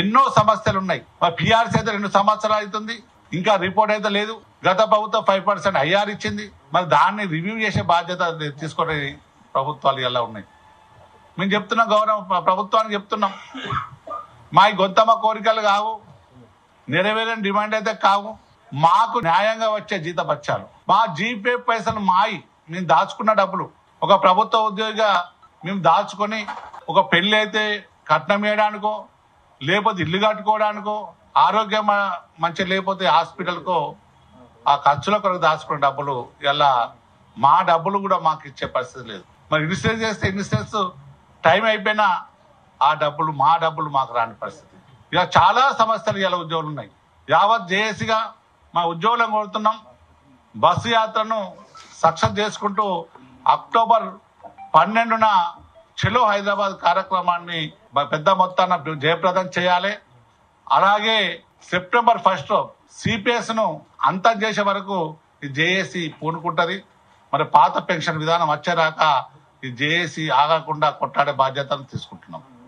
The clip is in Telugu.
ఎన్నో సమస్యలు ఉన్నాయి. మరి పిఆర్సీ అయితే రెండు సంవత్సరాలు అవుతుంది. ఇంకా రిపోర్ట్ అయితే లేదు. గత ప్రభుత్వం ఫైవ్ పర్సెంట్ ఐఆర్ ఇచ్చింది. మరి దాన్ని రివ్యూ చేసే బాధ్యత తీసుకునే ప్రభుత్వాలు ఎలా ఉన్నాయి? మేము చెప్తున్నాం గౌరవ ప్రభుత్వానికి చెప్తున్నాం. మా గొంతమ్మ కోరికలు కావు. నెరవేరని డిమాండ్ అయితే కావు. మాకు న్యాయంగా వచ్చే జీతపత్యాలు మా జీపే పైసలు మాయి. మేము దాచుకున్న డబ్బులు. ఒక ప్రభుత్వ ఉద్యోగిగా మేము దాచుకొని ఒక పెళ్ళి అయితే కట్నం వేయడానికో లేకపోతే ఇల్లు కట్టుకోవడానికో ఆరోగ్యం మంచి లేకపోతే హాస్పిటల్కో ఆ ఖర్చుల కొరకు దాచుకున్న డబ్బులు ఇలా మా డబ్బులు కూడా మాకు ఇచ్చే పరిస్థితి లేదు. మరి ఇన్సూరెన్స్ చేస్తే ఇన్సూరెన్స్ టైం అయిపోయినా ఆ డబ్బులు మా డబ్బులు మాకు రాని పరిస్థితి. ఇక చాలా సమస్యలు ఇలా ఉద్యోగులు ఉన్నాయి. యావత్ జేఏసీగా మా ఉద్యోగులను కోరుతున్నాం. బస్సు యాత్రను సక్సెస్ చేసుకుంటూ అక్టోబర్ పన్నెండున చెలో హైదరాబాద్ కార్యక్రమాన్ని పెద్ద మొత్తాన జయప్రదం చేయాలి. అలాగే సెప్టెంబర్ ఫస్ట్ సిపిఎస్ను అంతం చేసే వరకు ఈ జేఏసీ పూనుకుంటది. మరి పాత పెన్షన్ విధానం వచ్చేదాకా ఈ జేఏసీ ఆగకుండా కొట్టాడే బాధ్యతను తీసుకుంటున్నాం.